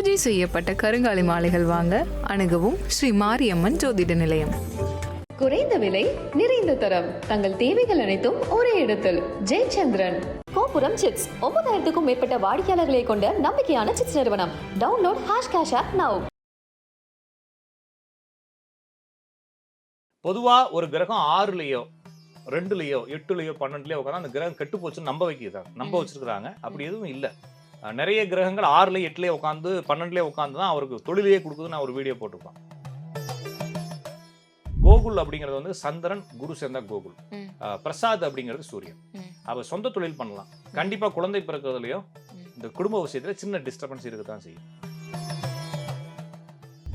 பூஜை செய்யப்பட்ட கருங்காலி மாலைகள் வாங்க அணுகவும் ஸ்ரீ மாரியம்மன் ஜோதிட நிலையம். குறைந்த விலை நிறைந்த தரம். தங்கள் தேவைகள் அனைத்தும் ஒரே இடத்தில். ஜெயச்சந்திரன். கோபுரம் சிப்ஸ். ஒன்பதாயிரத்துக்கும் மேற்பட்ட வாடிக்கையாளர்களை கொண்ட நம்பிக்கையான சிப்ஸ் நிறுவனம். Download hash cash app now பொதுவாக ஒரு கிரகம் ஆறுலையோ ரெண்டுலையோ எட்டுலையோ பன்னெண்டுலையோ உட்காந்து அந்த கிரகம் கெட்டு போச்சுன்னு நம்ப வைக்கிறாங்க நம்ப ம். வச்சிருக்கிறாங்க. அப்படி எதுவும் இல்லை. நிறைய கிரகங்கள் ஆறுல எட்டுலேயே உட்காந்து பன்னெண்டுலேயே உட்காந்து தான் அவருக்கு தொழிலையே கொடுக்குதுன்னு நான் ஒரு வீடியோ போட்டிருப்பேன் கோகுல் அப்படிங்கிறது வந்து சந்திரன் குரு சேர்ந்தா கோகுல். பிரசாத் அப்படிங்கிறது சூரியன். ம். அவர் சொந்த தொழில் பண்ணலாம். கண்டிப்பா குழந்தை பிறக்கிறதுலையும். இந்த குடும்ப விஷயத்துல சின்ன டிஸ்டர்பன்ஸ் இருக்க தான் செய்யும்.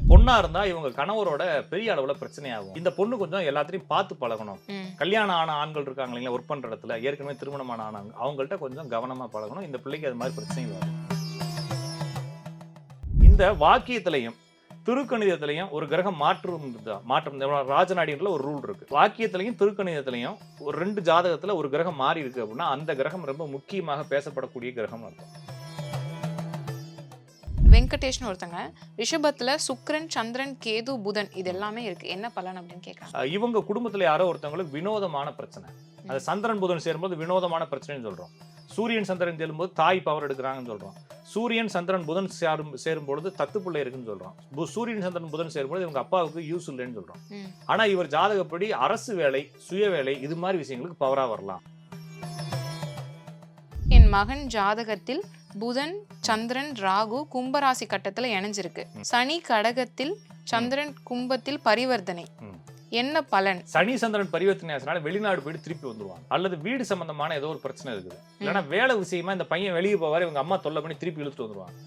பொண்ணா இருந்தா இவங்க கணவரோட பெரிய அளவுல பிரச்சனை ஆகும் இந்த பொண்ணு கொஞ்சம் எல்லாத்தையும் பார்த்து பழகணும். கல்யாணம் ஆன ஆண்கள் இருக்காங்க இல்லைங்களா ஒர்க் பண்ற இடத்துல ஏற்கனவே திருமணமான ஆனாங்க அவங்கள்ட்ட கொஞ்சம் கவனமா பழகணும். இந்த பிள்ளைக்கு அது மாதிரி பிரச்சனைகள் வரும். இந்த வாக்கியத்திலையும் திருக்கணிதத்திலையும் ஒரு கிரகம் மாற்றம் மாற்றம் ராஜநாடின்ற ஒரு ரூல் இருக்கு. வாக்கியத்திலையும் திருக்கணிதத்திலையும் ஒரு ரெண்டு ஜாதகத்துல ஒரு கிரகம் மாறி இருக்கு அப்படின்னா அந்த கிரகம் ரொம்ப முக்கியமாக பேசப்படக்கூடிய கிரகம் அர்த்தம். வெங்கடேஷ்னு ஒருத்தங்க ரிஷபத்துல சுக்கிரன் சந்திரன் கேது புதன் இது எல்லாமே இருக்கு. என்ன பலன் அப்படின்னு கேக்குறாங்க அஹ் இவங்க குடும்பத்துல யாரோ ஒருத்தவங்களுக்கு வினோதமான பிரச்சனை. அது சந்திரன் புதன் சேரும்போது வினோதமான பிரச்சனைன்னு சொல்றோம். சூரியன் சந்திரன் சேரும்போது தாய் பவர் எடுக்கிறாங்கன்னு சொல்றோம். சூரியன் சந்திரன் புதன் சேரும் சேரும் பொழுது தத்து பிள்ளை இருக்குன்னு சொல்றோம். பு- சூரியன் சந்திரன் புதன் சேரும்போது இவங்க அப்பாவுக்கு யூஸ் இல்லைன்னு சொல்றோம். ம். ஆனா இவர் ஜாதகப்படி அரசு வேலை சுய வேலை இது மாதிரி விஷயங்களுக்கு பவரா வரலாம். என் மகன் ஜாதகத்தில் புதன் சந்திரன் ராகு கும்பராசி கட்டத்துல இணைஞ்சிருக்கு. சனி கடகத்தில் சந்திரன் கும்பத்தில் பரிவர்த்தனை. என்ன பலன்? சனி சந்திரன் பரிவர்த்தனை ஆச்சுனால வெளிநாடு போயிட்டு திருப்பி வந்துருவாங்க. அல்லது வீடு சம்பந்தமான ஏதோ ஒரு பிரச்சனை இருக்குது. இல்லைன்னா வேலை விஷயமா இந்த பையன் வெளியே போவாரு இவங்க அம்மா தொல்லை பண்ணி திருப்பி இழுத்துட்டு வந்துருவாங்க.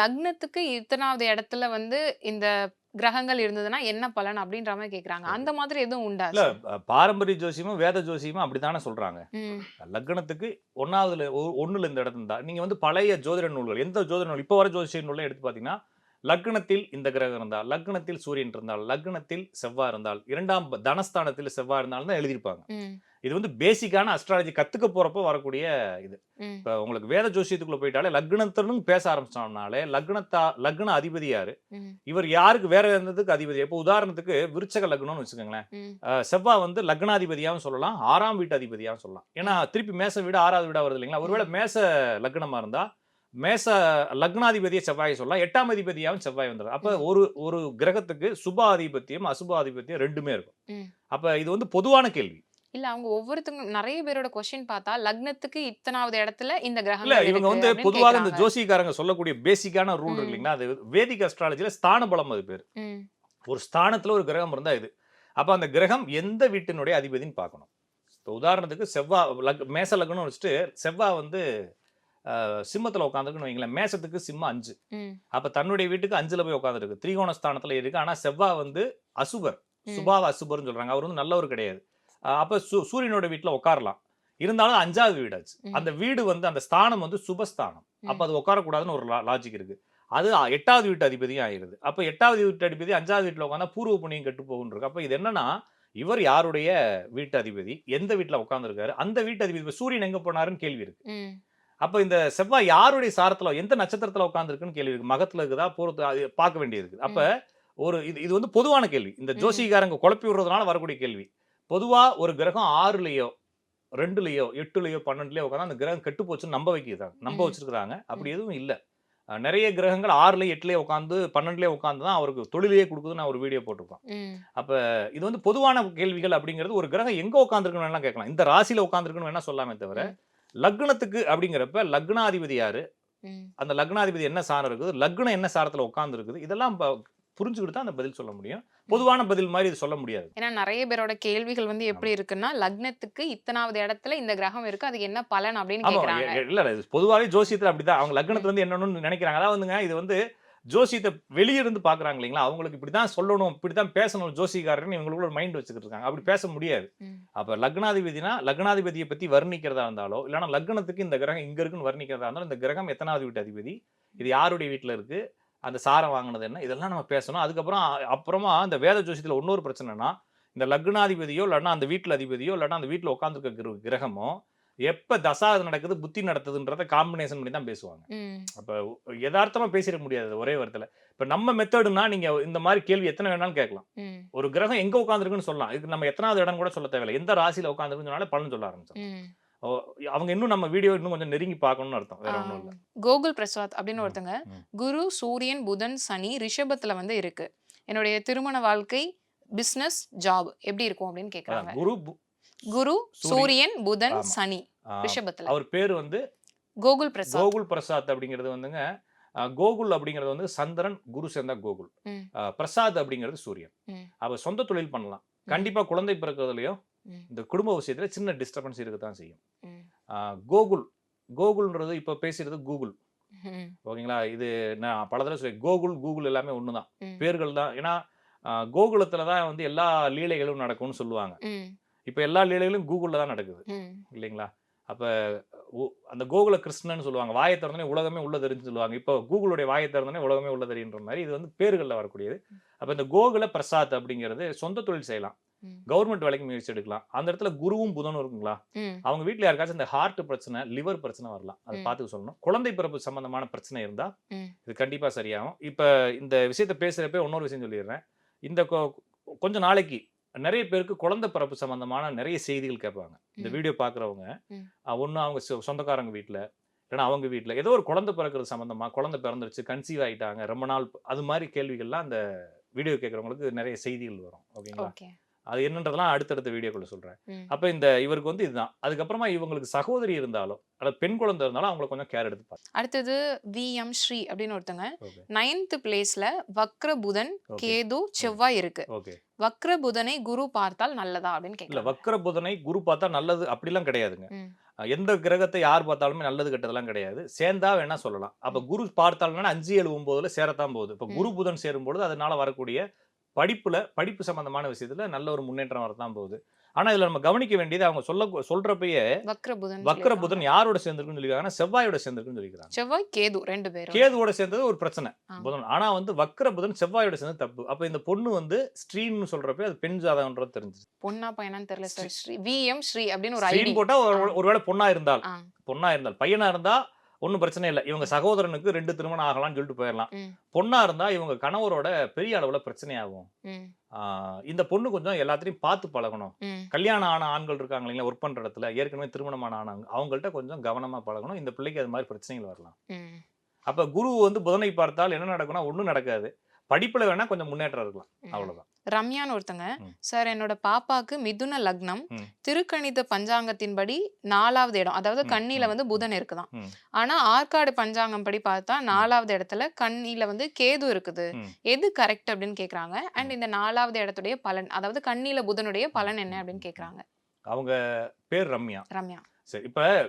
லக்னத்துக்கு இத்தனாவது இடத்துல வந்து இந்த கிரகங்கள் இருந்ததுன்னா என்ன பலன் அப்படின்ற மாதிரி கேக்குறாங்க. அந்த மாதிரி எதுவும் உண்டா? இல்ல பாரம்பரிய ஜோசியமும் வேத ஜோசியமும் அப்படித்தானே சொல்றாங்க. லக்னத்துக்கு ஒன்னாவதுல ஒண்ணுல இந்த இடத்துல தான் நீங்க வந்து பழைய ஜோதிட நூல்கள் எந்த ஜோதிட நூல் இப்போ வர ஜோதிட நூலை எடுத்து பார்த்தீங்கன்னா லக்னத்தில் இந்த கிரகம் இருந்தால் லக்னத்தில் சூரியன் இருந்தால் லக்னத்தில் செவ்வாய் இருந்தால் இரண்டாம் தனஸ்தானத்தில் செவ்வாய் இருந்தாலும் தான் எழுதியிருப்பாங்க. இது வந்து பேசிக்கான அஸ்ட்ராலஜி கத்துக்க போறப்போ வரக்கூடிய இது. இப்போ உங்களுக்கு வேத ஜோசியத்துக்குள்ள போயிட்டாலே லக்னத்திலும் பேச ஆரம்பிச்சோம்னாலே லக்னத்தா லக்ன அதிபதி யாரு? இவர் யாருக்கு வேற இருந்ததுக்கு அதிபதி? இப்போ உதாரணத்துக்கு விருச்சக லக்னம்னு வச்சுக்கோங்களேன். செவ்வாய் வந்து லக்னாதிபதியாகவும் சொல்லலாம் ஆறாம் வீட்டு அதிபதியாகவும் சொல்லலாம். ஏன்னா திருப்பி மேச வீடு ஆறாவது வீடா வருது இல்லைங்களா? ஒருவேளை மேச லக்னமா இருந்தா மேச லக்னாதிபதியை செவ்வாயை சொல்லலாம் எட்டாம் அதிபதியாகவும் செவ்வாய் வந்துடும் அப்ப. ஒரு ஒரு கிரகத்துக்கு சுபாதிபத்தியம் அசுபாதிபத்தியம் ரெண்டுமே இருக்கும். அப்ப இது வந்து பொதுவான கேள்வி. இல்ல அவங்க ஒவ்வொருத்தங்க நிறைய பேரோட கொஸ்டின் பார்த்தா லக்னத்துக்கு இத்தனாவது இடத்துல இந்த இல்ல கிரகங்கள் இவங்க வந்து பொதுவாக இந்த. ஜோசிக்காரங்க சொல்லக்கூடிய பேசிக்கான ரூல் இருக்கு. இல்லைங்களா? அது வேதிக் அஸ்ட்ராலஜில ஸ்தான பலம் அது பேர். ஒரு ஸ்தானத்துல ஒரு கிரகம் இருந்தா இது. அப்ப அந்த கிரகம் எந்த வீட்டினுடைய அதிபதின்னு பார்க்கணும். இப்போ உதாரணத்துக்கு செவ்வாய் மேச லக்னம் வச்சுட்டு செவ்வாய் வந்து சிம்மத்துல உட்காந்துருக்குன்னு வைங்களேன். மேசத்துக்கு சிம்மம் அஞ்சு. அப்ப தன்னுடைய வீட்டுக்கு அஞ்சுல போய் உட்காந்துருக்கு திரிகோண ஸ்தானத்துல இருக்கு. ஆனா செவ்வாய் வந்து அசுபர். சுபாவ அசுபர்னு சொல்றாங்க. அவர் வந்து நல்லவர் கிடையாது. அப்ப சூ- சூரியனோட வீட்டுல உட்காரலாம். இருந்தாலும் அஞ்சாவது வீடாச்சு. அந்த வீடு வந்து அந்த ஸ்தானம் வந்து சுபஸ்தானம். அப்ப அது உட்காரக்கூடாதுன்னு ஒரு லாஜிக் இருக்கு. அது எட்டாவது வீட்டு அதிபதியும் ஆயிருது. அப்ப எட்டாவது வீட்டு அதிபதி அஞ்சாவது வீட்டுல உட்காந்தா பூர்வ புண்ணியம் கெட்டு இருக்கு. அப்ப இது என்னன்னா இவர் யாருடைய வீட்டு அதிபதி? எந்த வீட்டுல உட்காந்துருக்காரு அந்த வீட்டு அதிபதி இப்ப சூரியன் எங்க போனாருன்னு கேள்வி இருக்கு. அப்ப இந்த செவ்வாய் யாருடைய சாரத்துல எந்த நட்சத்திரத்துல உட்காந்துருக்குன்னு கேள்வி இருக்கு. மகத்துல இருக்குதா பூரத்து அது பார்க்க வேண்டியது இருக்கு. அப்ப ஒரு இது இது வந்து பொதுவான கேள்வி. இந்த. ஜோசிகாரங்க குழப்பி விடுறதுனால வரக்கூடிய கேள்வி. பொதுவா ஒரு கிரகம் ஆறுலயோ ரெண்டுலயோ எட்டுலயோ பன்னெண்டுலயோ உட்காந்து அந்த கிரகம் கெட்டு போச்சுன்னு நம்ப வைக்கிறாங்க நம்ப ம். வச்சிருக்காங்க அப்படி எதுவும் இல்ல. நிறைய கிரகங்கள் ஆறுல எட்டுலயே உட்காந்து பன்னெண்டுலயே உட்காந்து தான் அவருக்கு தொழிலையே கொடுக்குதுன்னு நான் ஒரு வீடியோ போட்டிருக்கோம். ம், இது வந்து பொதுவான கேள்விகள் அப்படிங்கிறது ஒரு கிரகம் எங்க உட்காந்துருக்குன்னு வேணா கேட்கலாம். இந்த ராசியில உட்காந்துருக்குன்னு வேணா சொல்லாமே தவிர லக்னத்துக்கு அப்படிங்கிறப்ப லக்னாதிபதி யாரு. அந்த லக்னாதிபதி என்ன சாரம் இருக்குது? லக்னம் என்ன சாரத்துல உட்கார்ந்து இருக்குது இதெல்லாம் புரிஞ்சுக்கிட்டு தான் அந்த பதில் சொல்ல முடியும். பொதுவான பதில் மாதிரி இது சொல்ல முடியாது. ஏன்னா நிறைய பேரோட கேள்விகள் வந்து எப்படி இருக்குன்னா லக்னத்துக்கு இத்தனாவது இடத்துல இந்த கிரகம் இருக்கு. அதுக்கு என்ன பலன் அப்படின்னு இல்ல பொதுவாகவே ஜோசியத்துல அப்படிதான். அவங்க லக்னத்துல இருந்து என்னன்னு நினைக்கிறாங்க. அதாவது வந்துங்க இது வந்து ஜோசியத்தை வெளியே இருந்து பாக்குறாங்க இல்லைங்களா? அவங்களுக்கு இப்படிதான் சொல்லணும் இப்படிதான் பேசணும் ஜோசிக்காரர்னு இவங்களுக்குள்ள ஒரு மைண்ட் வச்சுக்கிட்டு இருக்காங்க. அப்படி பேச முடியாது. அப்ப லக்னாதிபதினா லக்னாதிபதியை பத்தி வர்ணிக்கிறதா இருந்தாலோ இல்லைன்னா லக்னத்துக்கு இந்த கிரகம் இங்க இருக்குன்னு வர்ணிக்கிறதா இருந்தாலும் இந்த கிரகம் எத்தனாவது வீட்டு அதிபதி? இது யாருடைய வீட்டுல இருக்கு? அந்த சாரம் வாங்கினது என்ன? இதெல்லாம் நம்ம பேசணும். அதுக்கப்புறம் அப்புறமா இந்த வேத ஜோசியத்துல இன்னொரு பிரச்சனைனா இந்த லக்னாதிபதியோ இல்லைன்னா அந்த வீட்டுல அதிபதியோ இல்லைன்னா அந்த வீட்டுல உட்காந்துருக்க கிரகமோ எப்ப தசா நடக்குது புத்தி நடத்துதுன்றத காம்பினேஷன் பண்ணி தான் பேசுவாங்க. அப்ப யதார்த்தமா பேசிட முடியாது ஒரே வாரத்துல இப்ப நம்ம மெத்தடுனா நீங்க இந்த மாதிரி கேள்வி எத்தனை வேணாலும் கேட்கலாம். ஒரு கிரகம் எங்க உட்காந்துருக்குன்னு சொல்லலாம். இதுக்கு நம்ம எத்தனாவது இடம் கூட சொல்ல தேவையில்லை. எந்த ராசியில உட்காந்துருக்குன்னு சொன்னாலே பலன் சொல்ல ஆரம்பிச்சோம். அவங்க இன்னும் நம்ம வீடியோ இன்னும் கொஞ்சம் நெருங்கி பார்க்கணும்னு அர்த்தம். வேற ஒண்ணும் இல்ல. கோகுல் பிரசாத் அப்படின்னு ஒருத்தங்க. குரு சூரியன் புதன் சனி ரிஷபத்துல வந்து இருக்கு. என்னுடைய திருமண வாழ்க்கை பிசினஸ் ஜாப் எப்படி இருக்கும் அப்படின்னு கேக்குறாங்க. அதான் குரு குரு சூரியன். புதன் ஆமா. சனி ரிஷபத்துல. அவர் பேர் வந்து கோகுல் பிரசாத். கோகுல் பிரசாத் அப்படிங்கிறது வந்துங்க அஹ், கோகுல் அப்படிங்கிறது வந்து சந்திரன் குரு சேர்ந்தா கோகுல். ம். அஹ், பிரசாத் அப்படிங்கிறது சூரியன். ம். அவர் சொந்த தொழில் பண்ணலாம். கண்டிப்பா குழந்தை பிறக்கிறதுலயும் ம். இந்த குடும்ப விஷயத்துல சின்ன டிஸ்டர்பன்ஸ் இருக்கத்தான் செய்யும். ம், அஹ், கோகுல் கோகுல்ன்றது இப்ப பேசுறது கூகுள். ம், ஓகேங்களா? இது நான் பல தடவை சொல்லி கோகுல் கூகுள் எல்லாமே ஒண்ணுதான். ம். பேர்கள் தான். ஏன்னா அஹ், கோகுலத்துல தான் வந்து எல்லா லீலைகளும் நடக்கும்னு சொல்லுவாங்க. ம், இப்ப எல்லா லீலைகளும் கூகுள்ல தான் நடக்குது. இல்லைங்களா? அப்ப அந்த கோகுல கிருஷ்ணன் சொல்லுவாங்க. வாயை திறந்தோடனே உலகமே உள்ள தெரிஞ்சு சொல்லுவாங்க. இப்போ கூகுளுடைய வாயை திறந்தோடனே உலகமே உள்ள தெரியுன்ற மாதிரி இது வந்து பேர்கள்ல வரக்கூடியது. அப்ப இந்த கோகுல பிரசாத் அப்படிங்கிறது சொந்த தொழில் செய்யலாம். கவர்மெண்ட் வேலைக்கு முயற்சி எடுக்கலாம். அந்த இடத்துல குருவும் புதனும் இருக்குங்களா? அவங்க வீட்ல யாருக்காச்சும் இந்த ஹார்ட் பிரச்சனை லிவர் பிரச்சனை வரலாம். அதை. பார்த்து சொல்லணும். குழந்தை பிறப்பு சம்பந்தமான பிரச்சனை இருந்தா. இது கண்டிப்பா சரியாகும். இப்ப இந்த விஷயத்த பேசுறப்ப இன்னொரு விஷயம் சொல்லிடுறேன். இந்த கொ- கொஞ்ச நாளைக்கு நிறைய பேருக்கு குழந்தை பிறப்பு சம்பந்தமான நிறைய செய்திகள் கேட்பாங்க இந்த. வீடியோ பாக்குறவங்க ம். ஒன்று அவங்க சொந்தக்காரங்க வீட்ல இல்லைன்னா அவங்க வீட்ல ஏதோ ஒரு குழந்தை பிறக்கிறது சம்பந்தமா குழந்தை பிறந்துருச்சு கன்சீவ் ஆயிட்டாங்க ரொம்ப நாள் அது மாதிரி கேள்விகள்லாம் அந்த வீடியோ கேட்குறவங்களுக்கு நிறைய செய்திகள் வரும் ஓகேங்களா ஓகே அது என்னன்றதெல்லாம் அடுத்தடுத்த வீடியோக்குள்ள சொல்றேன். அப்ப இந்த இவருக்கு வந்து இதுதான். அதுக்கப்புறமா இவங்களுக்கு சகோதரி இருந்தாலும் அல்லது பெண் குழந்தை இருந்தாலும் அவங்கள கொஞ்சம் கேர் எடுத்து அடுத்தது வி எம் ஸ்ரீ அப்படின்னு ஒருத்தங்க. நைன்த் பிளேஸ்ல வக்ர புதன் கேது செவ்வாய் இருக்கு. வக்ர புதனை குரு பார்த்தால் நல்லதா அப்படின்னு கேக்குறாங்க. வக்கர புதனை குரு பார்த்தா நல்லது அப்படிலாம் கிடையாதுங்க. எந்த கிரகத்தை யார் பார்த்தாலுமே நல்லது கெட்டதெல்லாம் கிடையாது. சேர்ந்தா வேணா சொல்லலாம். அப்ப குரு பார்த்தாலும்னா அஞ்சு ஏழு ஒன்பதுல சேரத்தான் போகுது. இப்ப குரு புதன் சேரும்பொழுது அதனால வரக்கூடிய படிப்புல படிப்பு சம்பந்தமான விஷயத்துல நல்ல ஒரு முன்னேற்றம் வரத்தான் போகுது. ஆனா இதுல நம்ம கவனிக்க வேண்டியது அவங்க சொல்ல சொல்றப்பயே வக்ர புதன் வக்கர சொல்லிருக்காங்க. புதன் யாரோட சேர்ந்திருக்குன்னு சொல்லியிருக்காங்கன்னா செவ்வாயோட சேர்ந்திருக்குன்னு சொல்லிக்கிறாங்க செவ்வாய் கேது ரெண்டு பேரும். கேதுவோட சேர்ந்தது ஒரு பிரச்சனை. புதன். ஆனா வந்து வக்கர புதன் செவ்வாயோட சேர்ந்தது தப்பு. அப்ப இந்த பொண்ணு வந்து ஸ்ட்ரீன்னு சொல்றப்ப அது பெண் ஜாதகம்ன்றது தெரிஞ்சு பொண்ணா பையனான்னு தெரியல sir. Sri V M Sri அப்படின்னு ஒரு ஐடி. ஸ்ட்ரீன் போட்டா ஒரு- ஒருவேளை பொண்ணா இருந்தால். பொண்ணா இருந்தால். பையனா இருந்தா ஒன்றும் பிரச்சனை இல்லை. இவங்க சகோதரனுக்கு ரெண்டு திருமணம் ஆகலாம்னு சொல்லிட்டு போயிடலாம். பொண்ணா இருந்தா இவங்க கணவரோட பெரிய அளவுல பிரச்சனை ஆகும் இந்த பொண்ணு கொஞ்சம் எல்லாத்தையும் பார்த்து பழகணும். கல்யாணம் ஆன ஆண்கள் இருக்காங்க இல்லைங்களா ஒர்க் பண்ற இடத்துல ஏற்கனவே திருமணமான ஆனாங்க அவங்கள்ட்ட கொஞ்சம் கவனமா பழகணும். இந்த பிள்ளைக்கு அது மாதிரி பிரச்சனைகள் வரலாம். அப்ப குரு வந்து புதனை பார்த்தால் என்ன நடக்கும்னா ஒண்ணும் நடக்காது. படிப்புல வேணா கொஞ்சம் முன்னேற்றம் இருக்கலாம். அவ்வளவுதான். ரம்யான்னு ஒருத்தங்க. சார் என்னோட பாப்பாக்கு மிதுன லக்னம். திருக்கணித பஞ்சாங்கத்தின்படி நாலாவது இடம் அதாவது கண்ணில வந்து. புதன் இருக்குதாம் ம். ஆனா ஆற்காடு பஞ்சாங்கம் படி பார்த்தா நாலாவது இடத்துல கண்ணில வந்து கேது இருக்குது. எது கரெக்ட் அப்படின்னு கேக்குறாங்க அண்ட். இந்த நாலாவது இடத்துடைய பலன் அதாவது கண்ணில புதனுடைய பலன் என்ன அப்படின்னு கேக்குறாங்க அவங்க பேர் ரம்யா ரம்யா சரி இப்ப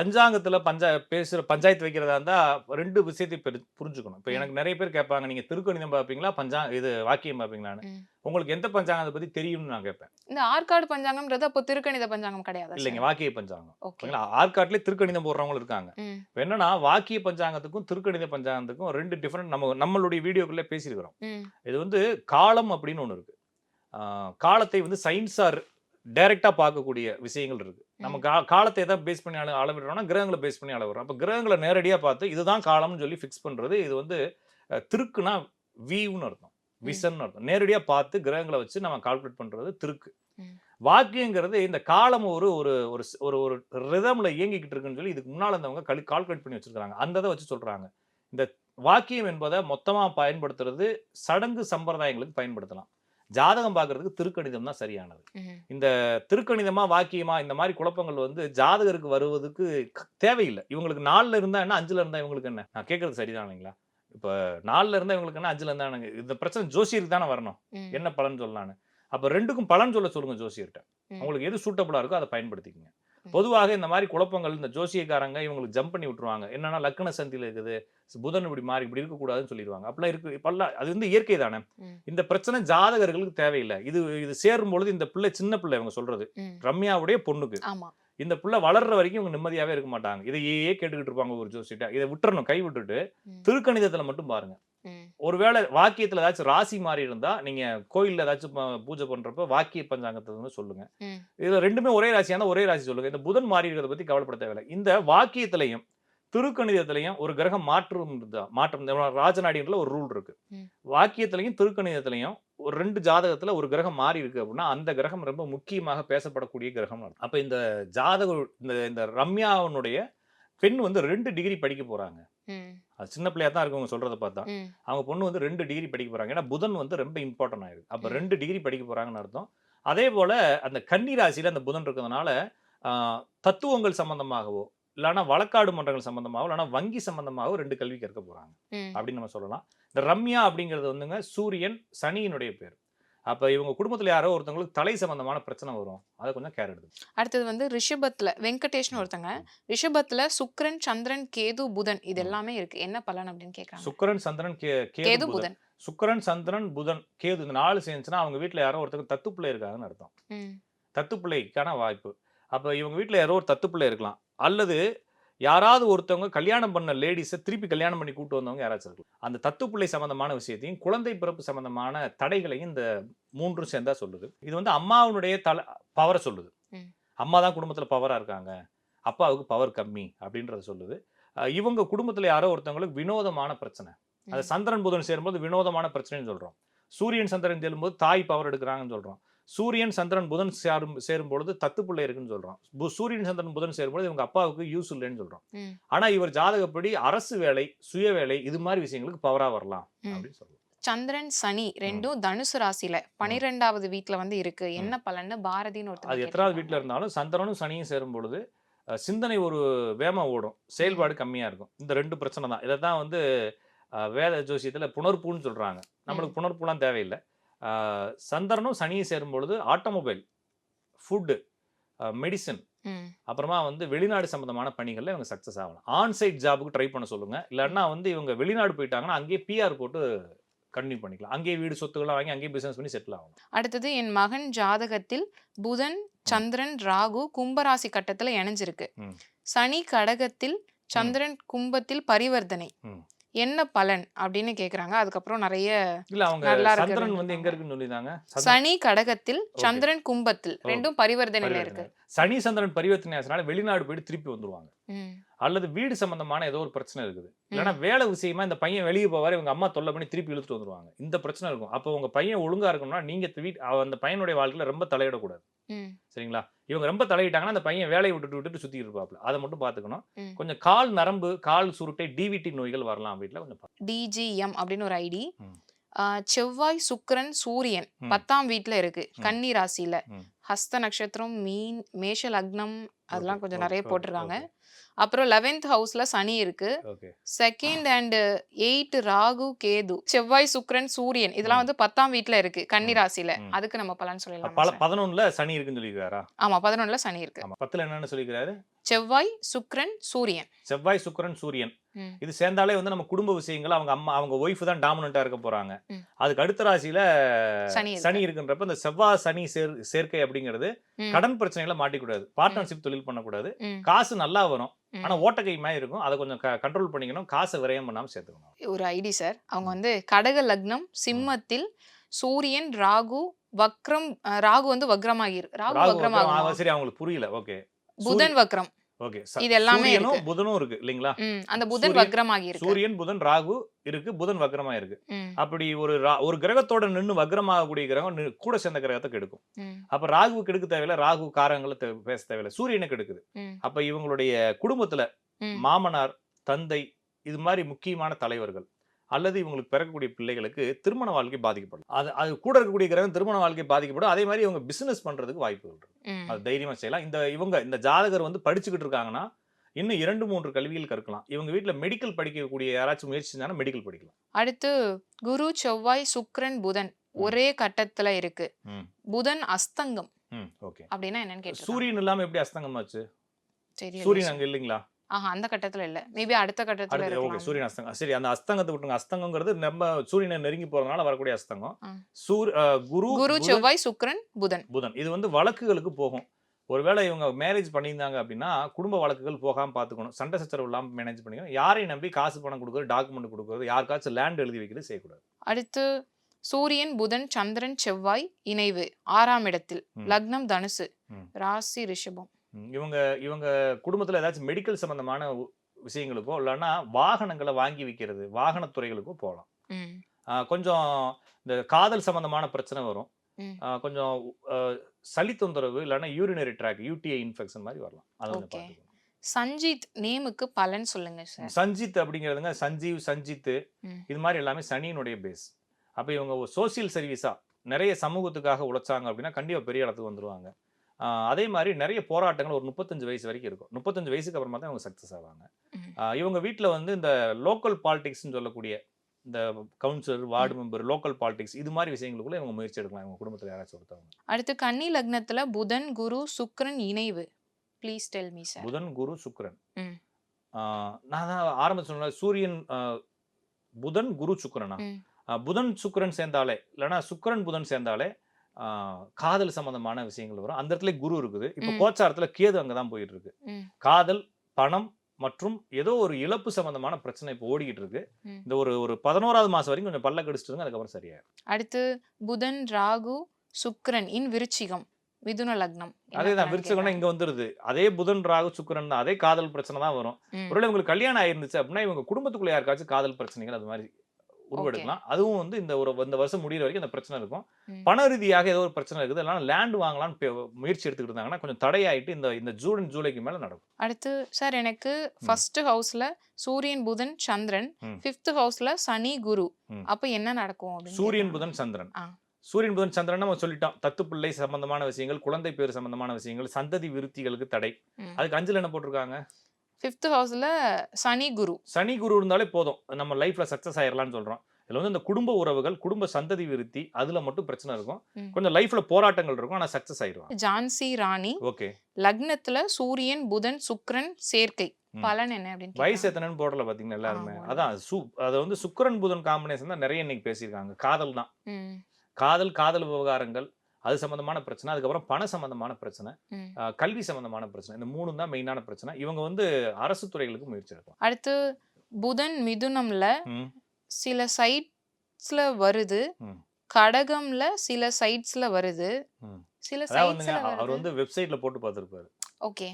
பஞ்சாங்கத்துல பஞ்சா பேசுற பஞ்சாயத்து வைக்கிறதா இருந்தா ரெண்டு விஷயத்தை பெரு- புரிஞ்சுக்கணும். இப்ப. எனக்கு நிறைய பேர் கேட்பாங்க நீங்க திருக்கணிதம் பார்ப்பீங்களா? பஞ்சா இது வாக்கியம் பார்ப்பீங்களான்னு. உங்களுக்கு எந்த பஞ்சாங்கத்தை பத்தி தெரியும்னு நான் கேட்பேன். இந்த ஆற்காடு பஞ்சாங்கம்ன்றது அப்போ திருக்கணித பஞ்சாங்கம் கிடையாது இல்லைங்க வாக்கிய பஞ்சாங்கம். ஓகே. ஓகேங்களா? ஆற்காட்டிலே திருக்கணிதம் போடுறவங்களும் இருக்காங்க. இப்ப என்னன்னா வாக்கிய பஞ்சாங்கத்துக்கும் திருக்கணித பஞ்சாங்கத்துக்கும் ரெண்டு டிஃபரெண்ட் நம்ம நம்மளுடைய வீடியோக்குள்ளே பேசியிருக்கிறோம். இது வந்து காலம் அப்படின்னு ஒன்று இருக்கு. ஆஹ் காலத்தை வந்து சயின்ஸார் டைரக்டா பார்க்கக்கூடிய விஷயங்கள் இருக்கு. நம்ம கா காலத்தை தான் பேஸ் பண்ணி அள அளவிடுறோம்னா கிரகங்களை பேஸ் பண்ணி அளவிடுறோம். அப்போ கிரகங்களை நேரடியா பார்த்து இதுதான் காலம்னு சொல்லி ஃபிக்ஸ் பண்றது இது வந்து திருக்குனா வீவ்னு அர்த்தம். விசன் அர்த்தம். நேரடியா பார்த்து கிரகங்களை வச்சு நம்ம கால்குலேட் பண்றது திருக்கு. வாக்கியங்கிறது இந்த காலம் ஒரு ஒரு ஒரு ஒரு ஒரு ரிதம்ல இயங்கிக்கிட்டு இருக்குன்னு சொல்லி இதுக்கு முன்னால் இருந்தவங்க கழி கால்குலேட் பண்ணி வச்சிருக்காங்க அந்த வச்சு சொல்றாங்க. இந்த வாக்கியம் என்பதை மொத்தமா பயன்படுத்துறது சடங்கு சம்பிரதாயங்களுக்கு பயன்படுத்தலாம். ஜாதகம் பார்க்கறதுக்கு திருக்கணிதம் தான் சரியானது. இந்த திருக்கணிதமா வாக்கியமா இந்த மாதிரி குழப்பங்கள் வந்து ஜாதகருக்கு வருவதுக்கு தேவையில்லை. இவங்களுக்கு நாலுல இருந்தா என்ன அஞ்சுல இருந்தா இவங்களுக்கு என்ன? நான் கேட்கறது சரிதான் இல்லைங்களா? இப்ப நாலுல இருந்தா இவங்களுக்கு என்ன அஞ்சுல இருந்தா எனக்கு இந்த பிரச்சனை ஜோசியருக்கு தானே வரணும். என்ன பலன் சொல்லலான்னு அப்ப ரெண்டுக்கும் பலன் சொல்ல சொல்லுங்க ஜோசியர்கிட்ட. உங்களுக்கு எது சூட்டபிளா இருக்கோ அதை பயன்படுத்திக்கங்க. பொதுவாக இந்த மாதிரி குழப்பங்கள் இந்த ஜோசியக்காரங்க இவங்களுக்கு ஜம்ப் பண்ணி விட்டுருவாங்க. என்னன்னா லக்கண சந்தியில இருக்குது புதன் இப்படி மாறி இப்படி இருக்கக்கூடாதுன்னு சொல்லிடுவாங்க. அப்படிலாம் இருக்கு. இப்பெல்லாம் அது வந்து இயற்கை தானே. இந்த பிரச்சனை ஜாதகர்களுக்கு தேவையில்லை. இது இது சேரும் பொழுது இந்த பிள்ளை சின்ன பிள்ளை இவங்க சொல்றது. ரம்யாவுடைய பொண்ணுக்கு. இந்த பிள்ளை வளர்ற வரைக்கும் இவங்க நிம்மதியாவே இருக்க மாட்டாங்க. இதையே கேட்டுக்கிட்டு இருப்பாங்க ஒரு ஜோசிட்ட. இதை விட்டுறணும் கை விட்டுட்டு. திருக்கணிதத்துல மட்டும் பாருங்க. ஒருவேளை வாக்கியத்துல ஏதாச்சும் ராசி மாறி இருந்தா நீங்க கோயில்ல ஏதாச்சும் பூஜை பண்றப்ப வாக்கிய பஞ்சாங்கத்தை வந்து சொல்லுங்க. இதுல ரெண்டுமே ஒரே ராசியான ஒரே ராசி சொல்லுங்க. இந்த புதன் மாறி இருக்கிறத பத்தி கவலைப்பட தேவையில்லை. இந்த வாக்கியத்திலையும் திருக்கணிதத்திலையும் ஒரு கிரகம் மாற்றம் மாற்றம் ராஜநாடின்ற ஒரு ரூல் இருக்கு. வாக்கியத்திலையும் திருக்கணிதத்திலையும் ஒரு ரெண்டு ஜாதகத்துல ஒரு கிரகம் மாறி இருக்கு அப்படின்னா அந்த கிரகம் ரொம்ப முக்கியமாக பேசப்படக்கூடிய கிரகம் அப்ப இந்த ஜாதக இந்த இந்த ரம்யாவனுடைய பெண் வந்து ரெண்டு டிகிரி படிக்க போறாங்க. அது சின்ன பிள்ளையா தான் இருக்கவங்க சொல்றத பார்த்தா. அவங்க பொண்ணு வந்து ரெண்டு டிகிரி படிக்க போறாங்க ஏன்னா புதன் வந்து ரொம்ப இம்பார்ட்டன்ட் ஆயிருக்கு அப்ப. ரெண்டு டிகிரி படிக்க போறாங்கன்னு அர்த்தம் அதே போல அந்த கன்னி ராசியில அந்த புதன் இருக்கிறதுனால தத்துவங்கள் சம்பந்தமாகவோ இல்லைன்னா வழக்காடு மன்றங்கள் சம்பந்தமாகவோ இல்லைன்னா வங்கி சம்பந்தமாகவோ ரெண்டு கல்வி கற்க போறாங்க. ம். அப்படின்னு நம்ம சொல்லலாம். இந்த ரம்யா அப்படிங்கிறது வந்துங்க சூரியன் சனியினுடைய பேர். அப்ப இவங்க குடும்பத்துல யாரோ ஒருத்தவங்களுக்கு தலை சம்பந்தமான பிரச்சனை வரும். அதை கொஞ்சம் கேர் எடுத்து அடுத்தது வந்து ரிஷபத்துல வெங்கடேஷ்னு ஒருத்தங்க ரிஷபத்துல சுக்கிரன் சந்திரன் கேது புதன் இது. எல்லாமே இருக்கு. என்ன பலன் அப்படின்னு கேக்குறாங்க? சுக்கிரன் சந்திரன் கேது புதன். சுக்கிரன் சந்திரன் புதன் கேது இந்த நாலு சேர்ந்துச்சுன்னா அவங்க வீட்ல யாரோ ஒருத்தருக்கு தத்து பிள்ளை இருக்காங்கன்னு அர்த்தம். தத்து பிள்ளைக்கான வாய்ப்பு. அப்போ இவங்க வீட்டில் யாரோ ஒரு தத்து பிள்ளை இருக்கலாம். அல்லது யாராவது ஒருத்தவங்க கல்யாணம் பண்ண லேடிஸை திருப்பி கல்யாணம் பண்ணி கூட்டு வந்தவங்க யாராச்சும் இருக்கலாம். அந்த தத்து பிள்ளை சம்பந்தமான விஷயத்தையும் குழந்தை பிறப்பு சம்பந்தமான தடைகளையும் இந்த மூன்றும் சேர்ந்தா சொல்லுது. இது வந்து அம்மாவுடைய தலை பவரை சொல்லுது. அம்மா தான் குடும்பத்தில் பவராக இருக்காங்க. அப்பாவுக்கு பவர் கம்மி அப்படின்றத சொல்லுது. இவங்க குடும்பத்தில் யாரோ ஒருத்தவங்களுக்கு வினோதமான பிரச்சனை. அது. சந்திரன் புதன் சேரும்போது வினோதமான பிரச்சனைன்னு சொல்றோம். சூரியன் சந்திரன் சேரும்போது தாய் பவர் எடுக்கிறாங்கன்னு சொல்றோம். சூரியன் சந்திரன் புதன் சேரும் சேரும் பொழுது தத்து பிள்ளை இருக்குன்னு சொல்றோம் பு- சூரியன் சந்திரன் புதன் சேரும்போது இவங்க அப்பாவுக்கு யூஸ் இல்லைன்னு சொல்றோம் ம். ஆனா இவர் ஜாதகப்படி அரசு வேலை சுய வேலை இது மாதிரி விஷயங்களுக்கு பவரா வரலாம். அப்படின்னு சொல்றோம் சந்திரன் சனி ரெண்டும் தனுசு ராசியில பனிரெண்டாவது வீட்ல வந்து இருக்கு. என்ன பலன்னு பாரதின்னு ஒருத்தங்க அது எத்தனாவது வீட்டில். இருந்தாலும் சந்திரனும் சனியும் சேரும் பொழுது சிந்தனை ஒரு வேமா ஓடும். செயல்பாடு கம்மியா இருக்கும். இந்த ரெண்டு பிரச்சனை தான். இதை தான் வந்து வேத ஜோசியத்துல புணர்ப்புன்னு சொல்றாங்க. நம்மளுக்கு புணர்ப்புலாம் தேவையில்லை. சந்திரனும் சனியும் சேரும் பொழுது ஆட்டோமொபைல் ஃபுட்டு மெடிசன். அப்புறமா வந்து வெளிநாடு சம்பந்தமான பணிகளில் இவங்க சக்ஸஸ் ஆகலாம். ஆன் சைட் ஜாபுக்கு ட்ரை பண்ண சொல்லுங்க. இல்லைன்னா வந்து இவங்க வெளிநாடு போயிட்டாங்கன்னா அங்கேயே பிஆர் போட்டு கண்டினியூ பண்ணிக்கலாம். அங்கேயே வீடு சொத்துக்கெல்லாம் வாங்கி அங்கேயே பிசினஸ் பண்ணி செட்டில் ஆகலாம். அடுத்தது என் மகன் ஜாதகத்தில் புதன் சந்திரன் ராகு கும்பராசி கட்டத்துல இணைஞ்சிருக்கு. சனி கடகத்தில் சந்திரன் கும்பத்தில் பரிவர்த்தனை. என்ன பலன் அப்படின்னு கேக்குறாங்க அதுக்கப்புறம் நிறைய நல்லா சந்திரன் வந்து எங்க இருக்குன்னு சொல்லியிருந்தாங்க சந்திரன் சனி கடகத்தில் சந்திரன் கும்பத்தில். ரெண்டும் பரிவர்த்தனையில இருக்கு. சனி சந்திரன் பரிவர்த்தனை வெளிநாடு போயிட்டு திருப்பி வந்துருவாங்க. அல்லது வீடு சம்பந்தமான ஏதோ ஒரு பிரச்சனை இருக்குது. இல்லைன்னா வேலை விஷயமா இந்த பையன் வெளியே போவாரு இவங்க அம்மா தொல்லை பண்ணி திருப்பி இழுத்துட்டு வந்துருவாங்க. இந்த பிரச்சனை இருக்கும். அப்போ உங்க பையன் ஒழுங்கா இருக்கணும்னா நீங்க வீட் அந்த பையனுடைய வாழ்க்கையில ரொம்ப தலையிடக்கூடாது. சரிங்களா? இவங்க ரொம்ப தலையிட்டாங்கன்னா அந்த பையன் வேலையை விட்டுட்டு விட்டுட்டு சுத்திட்டு இருப்பாப்ல அதை மட்டும் பாத்துக்கணும். கொஞ்சம் கால் நரம்பு கால் சுருட்டை டிவிடி நோய்கள் வரலாம் வீட்டுல கொஞ்சம் டிஜிஎம் அப்படின்னு ஒரு ஐடி. செவ்வாய் சுக்கிரன் சூரியன். பத்தாம் வீட்ல இருக்கு. கன்னி ராசியில. ஹஸ்த நட்சத்திரம் மீன் மேஷ லக்னம் அதெல்லாம் கொஞ்சம் நிறைய போட்டிருக்காங்க. அப்புறம் லெவன்த் ஹவுஸ்ல சனி இருக்கு. Second and eight Rahu Ketu செவ்வாய் சுக்கிரன் சூரியன் இதெல்லாம். வந்து பத்தாம் வீட்ல இருக்கு கன்னி. ராசியில. அதுக்கு நம்ம பலன் சொல்லலாம். பதினொன்னுல சனி இருக்குன்னு சொல்லியிருக்காரா ஆமா பதினொன்னுல சனி இருக்கு பத்துல என்னன்னு சொல்லியிருக்காரு செவ்வாய் சுக்கிரன் சூரியன் செவ்வாய் சுக்கிரன் சூரியன். இது சேர்ந்தாலே வந்து நம்ம குடும்ப விஷயங்கள் அவங்க அம்மா அவங்க ஒய்ஃப் தான் டாமினண்டா இருக்க போறாங்க. அதுக்கு அடுத்த ராசியில சனி இருக்கு. சனி இருக்குன்றப்ப இந்த செவ்வாய் சனி சேர் சேர்க்கை அப்படிங்கிறது. கடன் பிரச்சனைகளை மாட்டிக்கூடாது பார்ட்னர்ஷிப் தொழில் பண்ணக்கூடாது. காசு நல்லா வரும் ம். ஆனா ஓட்டக்கை மாதிரி இருக்கும். அதை கொஞ்சம் கண்ட்ரோல் பண்ணிக்கணும். காசை விரயம் பண்ணாம சேர்த்துக்கணும். ஒரு ஐடி சார். அவங்க வந்து கடக லக்னம் சிம்மத்தில் சூரியன் ராகு வக்ரம் ராகு வந்து வக்ரமாகி ராகு ராகு வக்ரமாகும்? வக்ரம், ஆ, சரி அவங்களுக்கு புரியல. ஓகே. புதன் வக்ரம். ஓகே. இது எல்லாமே இருக்கு. புதனும் இருக்கு இல்லைங்களா? அந்த புதன் வக்ரமாகி இருக்கு சூரியன் புதன் ராகு இருக்கு புதன் வக்ரமா இருக்கு அப்படி ஒரு ஒரு கிரகத்தோட நின்னு வக்ரமாகக்கூடிய கிரகம் கூட சேர்ந்த கிரகத்தை கெடுக்கும். அப்ப ராகு கெடுக்க தேவையில்ல ராகு காரங்களை பேச தேவையில்ல சூரியனை கெடுக்குது. அப்ப இவங்களுடைய குடும்பத்துல. மாமனார் தந்தை இது மாதிரி முக்கியமான தலைவர்கள். அல்லது இவங்களுக்கு பிறக்கக்கூடிய பிள்ளைகளுக்கு திருமண வாழ்க்கை பாதிக்கப்படும். அது அது கூட இருக்கக்கூடிய கிரகம் திருமண வாழ்க்கை பாதிக்கப்படும். அதே மாதிரி இவங்க பிசினஸ் பண்றதுக்கு வாய்ப்புகள் இருக்கு. அது தைரியமா செய்யலாம். இந்த இவங்க இந்த ஜாதகர் வந்து படிச்சுக்கிட்டு இருக்காங்கன்னா இன்னும் இரண்டு மூன்று கல்விகள் கற்கலாம். இவங்க வீட்ல மெடிக்கல் படிக்கக்கூடிய யாராச்சும் முயற்சி செஞ்சாங்கன்னா மெடிக்கல் படிக்கலாம். அடுத்து குரு செவ்வாய் சுக்கிரன் புதன் ஒரே கட்டத்துல இருக்கு. புதன் அஸ்தங்கம் அப்படின்னா என்னன்னு கேட்டு சூரியன் இல்லாம எப்படி அஸ்தங்கமாச்சு? சரி சூரியன் அங்க இல்லைங்களா? ஆஹா அந்த கட்டத்துல இல்ல. மேபி அடுத்த கட்டத்துல ஓகே சூரியன் அஸ்தங்கம் சரி அந்த அஸ்தங்கத்தை விட்டுங்க அஸ்தங்கங்கிறது நம்ம சூரியனை நெருங்கி போறதுனால வரக்கூடிய அஸ்தங்கம். சூர் குரு குரு செவ்வாய் சுக்கிரன் புதன். புதன். இது வந்து வழக்குகளுக்கு போகும். ஒருவேளை இவங்க மேரேஜ் பண்ணியிருந்தாங்க அப்படின்னா குடும்ப வழக்குகள் போகாம பார்த்துக்கணும் சண்டை சச்சரவு இல்லாமல் மேனேஜ் பண்ணிக்கணும். யாரையும் நம்பி காசு பணம் கொடுக்குறது டாக்குமெண்ட் கொடுக்குறது யாருக்காச்சும் லேண்ட் எழுதி வைக்கிறது செய்யக்கூடாது. அடுத்து சூரியன் புதன் சந்திரன் செவ்வாய் இணைவு. ஆறாம் இடத்தில். லக்னம் தனுசு. ராசி ரிஷபம். இவங்க இவங்க குடும்பத்துல ஏதாச்சும் மெடிக்கல் சம்பந்தமான உ- விஷயங்களுக்கோ இல்லைன்னா வாகனங்களை வாங்கி விற்கிறது வாகனத்துறைகளுக்கோ போகலாம். கொஞ்சம் இந்த காதல் சம்பந்தமான பிரச்சனை வரும். கொஞ்சம் சளி தொந்தரவு இல்லைன்னா யூரினரி ட்ராக் யூடிஐ இன்ஃபெக்ஷன் மாதிரி வரலாம். அதை. பார்த்துக்கணும். சஞ்சித் நேமுக்கு பலன் சொல்லுங்க சார் சஞ்சித் அப்படிங்கிறதுங்க சஞ்சீவ் சஞ்சித். இது மாதிரி எல்லாமே சனியினுடைய பேஸ் அப்போ இவங்க சோசியல் சர்வீஸா நிறைய சமூகத்துக்காக உழைச்சாங்க அப்படின்னா கண்டிப்பாக பெரிய இடத்துக்கு வந்துருவாங்க. அதே மாதிரி நிறைய போராட்டங்கள் ஒரு முப்பத்தஞ்சு வயசு வரைக்கும் இருக்கும். முப்பத்தஞ்சு வயசுக்கு அப்புறமா தான் இவங்க சக்ஸஸ் ஆவாங்க. இவங்க வீட்டில் வந்து இந்த லோக்கல் பாலிடிக்ஸ்னு சொல்லக்கூடிய இந்த councillor ward member local politics இது மாதிரி விஷயங்களுக்குள்ள இவங்க முயற்சி எடுக்கலாம். இவங்க குடும்பத்தில் யாராச்சும் ஒருத்தவங்க. அடுத்து கன்னி லக்னத்துல புதன் குரு சுக்கிரன் இணைவு. ப்ளீஸ் டெல் மீ சார் புதன் குரு. ஆஹ் நான் தான் ஆரம்ப சொன்ன சூரியன் புதன் குரு. ஆஹ் புதன் சுக்கிரன் சேர்ந்தாலே இல்லைன்னா சுக்கிரன் புதன் சேர்ந்தாலே காதல் சம்பந்தமான விஷயங்கள் வரும் அந்த இடத்துல குரு இருக்குது இப்போ. கோச்சாரத்துல கேது அங்கதான் போயிட்டு இருக்கு. காதல் பணம் மற்றும் ஏதோ ஒரு இழப்பு சம்பந்தமான பிரச்சனை இப்போ ஓடிக்கிட்டு இருக்கு. இந்த ஒரு ஒரு பதினோராவது மாசம் வரைக்கும் கொஞ்சம் பல்ல கடிச்சிட்டு அதுக்கப்புறம் சரியாயிடும் அடுத்து புதன் ராகு சுக்கிரன் இன் விருச்சிகம் மிதுன லக்னம் என்ன அதே தான் பலன் விருச்சகம்னா? இங்க வந்துருது அதே புதன் ராகு சுக்கிரன் தான் அதே காதல் பிரச்சனை தான் வரும். ஒருவேளை உங்களுக்கு கல்யாணம் ஆயிருந்துச்சு அப்படின்னா இவங்க குடும்பத்துக்குள்ள யாருக்காச்சும் காதல் பிரச்சனைகள் அது மாதிரி உருவெடுக்கலாம் அதுவும் வந்து இந்த ஒரு இந்த வருஷம் முடியிற வரைக்கும் அந்த பிரச்சனை இருக்கும். பண ரீதியாக ஏதோ ஒரு பிரச்சனை இருக்குது இல்லைனா லேண்ட் வாங்கலாம்னு முயற்சி எடுத்துக்கிட்டு இருந்தாங்கன்னா கொஞ்சம் தடையாயிட்டு இந்த இந்த ஜூன் ஜூலைக்கு மேல நடக்கும் அடுத்து சார் எனக்கு ஃபர்ஸ்ட் ஹவுஸ்ல சூரியன் புதன் சந்திரன். ஃபிஃப்த் ஹவுஸ்ல சனி குரு. அப்ப என்ன நடக்கும் சூரியன். புதன் சந்திரன். சூரியன் புதன் சந்திரன் நம்ம சொல்லிட்டோம் தத்து பிள்ளை சம்பந்தமான விஷயங்கள் குழந்தை பேர் சம்பந்தமான விஷயங்கள் சந்ததி விருத்திகளுக்கு தடை. அதுக்கு அஞ்சுல என்ன போட்டிருக்காங்க ஃபிஃப்த் ஹவுஸ்ல சனி குரு. சனி குரு இருந்தாலே போதும். நம்ம லைஃப்ல சக்சஸ் ஆயிரலாம்னு சொல்றோம். இதுல வந்து இந்த குடும்ப உறவுகள் குடும்ப சந்ததி விருத்தி அதுல மட்டும் பிரச்சனை இருக்கும். கொஞ்சம் லைஃப்ல போராட்டங்கள் இருக்கும். ஆனா சக்சஸ் ஆயிடுவாங்க. ஜான்சி ராணி. ஓகே. லக்னத்துல சூரியன் புதன் சுக்கிரன் சேர்க்கை. பலன் என்ன அப்படின்னு வயசு. எத்தனைன்னு போடல பாத்தீங்கன்னா எல்லாருமே. அதான் சு அது வந்து சுக்கிரன் புதன் காம்பினேஷன் தான் நிறைய இன்னைக்கு பேசியிருக்காங்க. காதல் தான். காதல் காதல் விவகாரங்கள் அது சம்பந்தமான பிரச்சனை அதுக்கப்புறம் பண சம்பந்தமான பிரச்சனை கல்வி சம்பந்தமான பிரச்சனை இந்த மூணு தான் மெயினான பிரச்சனை. இவங்க வந்து அரசு துறைகளுக்கு முயற்சி எடுக்கலாம். அடுத்து புதன் மிதுனம்ல. சில சைட்ஸ்ல வருது. கடகம்ல சில சைட்ஸ்ல வருது. சில சைட்ஸ்ல அவர் வந்து வெப்சைட்ல போட்டு பார்த்திருப்பாரு. ஓகே.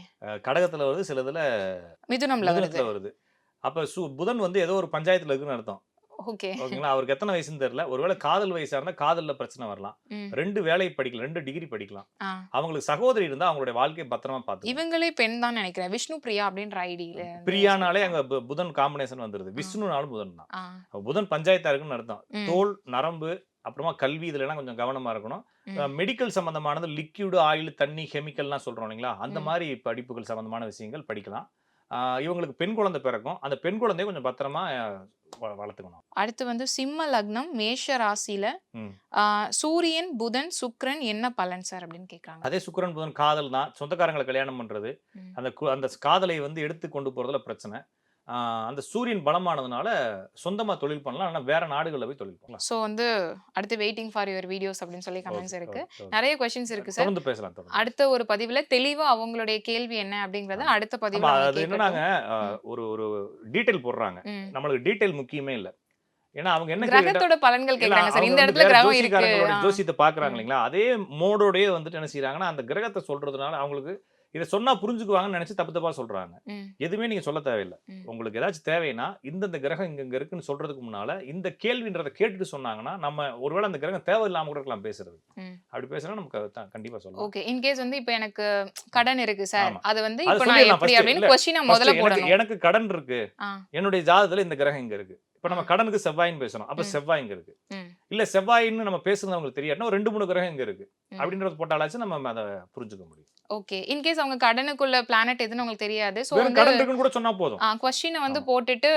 கடகத்துல வருது சில இதுல மிதுனம்ல வருது. வருது. அப்ப புதன் வந்து ஏதோ ஒரு பஞ்சாயத்துல இருக்குன்னு அர்த்தம். ஓகே. ஓகேங்களா? அவருக்கு எத்தனை வயசுன்னு தெரியல. ஒருவேளை காதல் வயசா இருந்தா காதல்ல பிரச்சனை வரலாம். ரெண்டு வேலை படிக்கலாம் ரெண்டு டிகிரி படிக்கலாம். அவங்களுக்கு சகோதரி இருந்தா அவங்களுடைய வாழ்க்கையை பத்திரமா பார்த்து இவங்களே பெண் தான் நினைக்கிறேன். விஷ்ணு பிரியா அப்படின்ற ஐடியில பிரியானாலே அங்க புதன் காம்பினேஷன் வந்துருது. விஷ்ணுனாலும் புதன் தான். புதன் பஞ்சாயத்தா இருக்குன்னு அர்த்தம் தோல் நரம்பு அப்புறமா கல்வி இதுல எல்லாம் கொஞ்சம் கவனமா இருக்கணும். மெடிக்கல் சம்பந்தமானது லிக்யூடு ஆயில் தண்ணி கெமிக்கல்லாம் சொல்றோம் இல்லைங்களா? அந்த. மாதிரி படிப்புகள் சம்பந்தமான விஷயங்கள் படிக்கலாம். இவங்களுக்கு பெண் குழந்தை பிறக்கும். அந்த பெண் குழந்தைய கொஞ்சம் பத்திரமா வளர்த்துக்கணும். அடுத்து வந்து சிம்ம லக்னம் மேஷ ராசியில சூரியன் புதன் சுக்கிரன் என்ன பலன் சார் அப்படின்னு கேக்குறாங்க அதே சுக்கிரன் புதன் காதல் தான். சொந்தக்காரங்களை கல்யாணம் பண்றது. அந்த அந்த காதலை வந்து எடுத்து கொண்டு போறதுல பிரச்சனை. அந்த சூரியன் பலமானதுனால சொந்தமா தொழில் பண்ணலாம் ஆனா வேற நாடுகள்ல போய் தொழில் பண்ணலாம் ஸோ வந்து அடுத்து வெயிட்டிங் ஃபார் யுவர் வீடியோஸ் அப்படின்னு சொல்லி கமெண்ட்ஸ் இருக்கு. நிறைய கொஸ்டின்ஸ் இருக்கு சார் தொடர்ந்து பேசலாம் அடுத்த ஒரு பதிவுல தெளிவா அவங்களுடைய கேள்வி என்ன அப்படிங்கறத. அடுத்த அவங்க அது என்னன்னாங்க ஒரு ஒரு டீடைல் போடுறாங்க. நம்மளுக்கு டீடைல் முக்கியமே இல்ல ஏன்னா அவங்க என்ன கிரகத்தோட பலன்கள் கேக்குறாங்க சார் இந்த இடத்துல கிரகம் இருக்கு. ஜோசியத்தை பாக்குறாங்க. இல்லைங்களா அதே மோடோடயே வந்துட்டு என்ன செய்யறாங்கன்னா அந்த கிரகத்தை சொல்றதுனால அவங்களுக்கு இதை சொன்னா புரிஞ்சுக்குவாங்கன்னு நினைச்சு தப்பு தப்பா சொல்றாங்க. எதுவுமே நீங்க சொல்ல தேவையில்லை. உங்களுக்கு ஏதாச்சும் தேவைன்னா இந்தந்த கிரகம் இங்க இங்க இருக்குன்னு சொல்றதுக்கு முன்னால இந்த கேள்வின்றதை கேட்டுட்டு சொன்னாங்கன்னா நம்ம ஒருவேளை அந்த கிரகம் தேவையில்லாம கூட இருக்கலாம் பேசுறது. அப்படி பேசுனா நமக்கு கண்டிப்பா சொல்லலாம் ஓகே இன்கேஸ் வந்து இப்போ எனக்கு கடன் இருக்கு சார். அது வந்து இப்போ நான் எப்படி. அப்படின்னு First முதல்ல போடணும் எனக்கு கடன் இருக்கு. என்னுடைய ஜாதகத்துல இந்த கிரகம் இங்க இருக்கு இப்ப நம்ம. கடனுக்கு செவ்வாயின்னு பேசுறோம் அப்ப. செவ்வாய் இங்க இருக்கு. இல்ல செவ்வாயின்னு நம்ம பேசுறது அவங்களுக்கு தெரியாதுன்னா ரெண்டு மூணு கிரகம் இங்க இருக்கு. அப்படின்றது போட்டாலாச்சும் நம்ம அதை புரிஞ்சுக்க முடியும் ஓகே இன்கேஸ் அவங்க கடனுக்குள்ள பிளானட் எதுன்னு உங்களுக்கு தெரியாது. வந்து கடன் கூட சொன்னா போதும். கொஸ்டினை வந்து ஆமா. போட்டுட்டு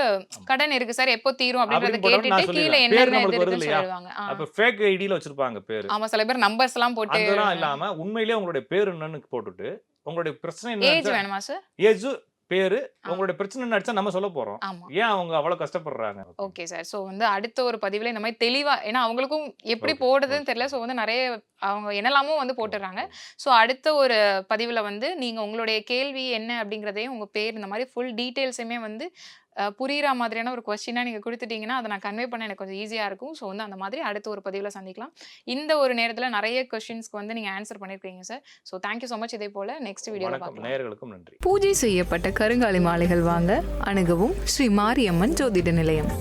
கடன் இருக்கு சார் எப்போ தீரும் அப்படின்றத கேட்டுட்டு கீழே வருது இருக்குன்னு? சொல்லுவாங்க ஆ. அப்ப ஃபேக் ஐடியில வச்சிருப்பாங்க பேரு. ஆமா சில பேர் நம்பர்ஸ் எல்லாம் போட்டு அதெல்லாம் இல்லாம உண்மையிலேயே உங்களுடைய பேர் என்னன்னு போட்டுட்டு உங்களுடைய பிரச்சனை ஏஜ் என்ன வேணுமா சார் ஏஜ் பேரு ஆ. உங்களுடைய பிரச்சனை அடிச்சா நம்ம சொல்ல போறோம். ஏன் அவங்க அவ்வளவு கஷ்டப்படுறாங்க ஓகே சார் ஸோ வந்து அடுத்த ஒரு பதிவில் இந்த மாதிரி தெளிவா ஏன்னா அவங்களுக்கும் எப்படி போடுறதுன்னு. தெரியல. ஸோ வந்து நிறைய அவங்க என்னெல்லாமோ வந்து போட்டுடுறாங்க ஸோ அடுத்த ஒரு பதிவில் வந்து நீங்கள் உங்களுடைய கேள்வி என்ன அப்படிங்கிறதையும் உங்கள் பேர் இந்த மாதிரி ஃபுல் டீட்டெயில்ஸுமே வந்து அஹ், புரியுற மாதிரியான ஒரு கொஸ்டினாக நீங்கள் கொடுத்துட்டீங்கன்னா அதை நான் கன்வே பண்ண எனக்கு கொஞ்சம் ஈஸியாக இருக்கும். ஸோ வந்து அந்த மாதிரி அடுத்த ஒரு பதிவில் சந்திக்கலாம். இந்த ஒரு நேரத்தில் நிறைய கொஸ்டின்ஸ்க்கு வந்து நீங்கள் ஆன்சர் பண்ணியிருக்கீங்க sir so thank you so much இதே போல் நெக்ஸ்ட் பார்க்கலாம். நேயர்களுக்கும் நன்றி. பூஜை செய்யப்பட்ட கருங்காலி மாலைகள் வாங்க அணுகவும் ஸ்ரீ மாரியம்மன் ஜோதிட நிலையம்.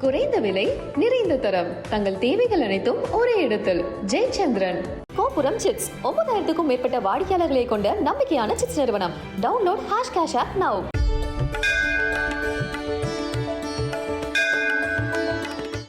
குறைந்த விலை நிறைந்த தரம். தங்கள் தேவைகள் அனைத்தும் ஒரே இடத்தில். ஜெயச்சந்திரன். கோபுரம் சிட்ஸ். ஒன்பதாயிரத்துக்கும் மேற்பட்ட வாடிக்கையாளர்களை கொண்ட நம்பிக்கையான சிட்ஸ் நிறுவனம். Download hash cash app now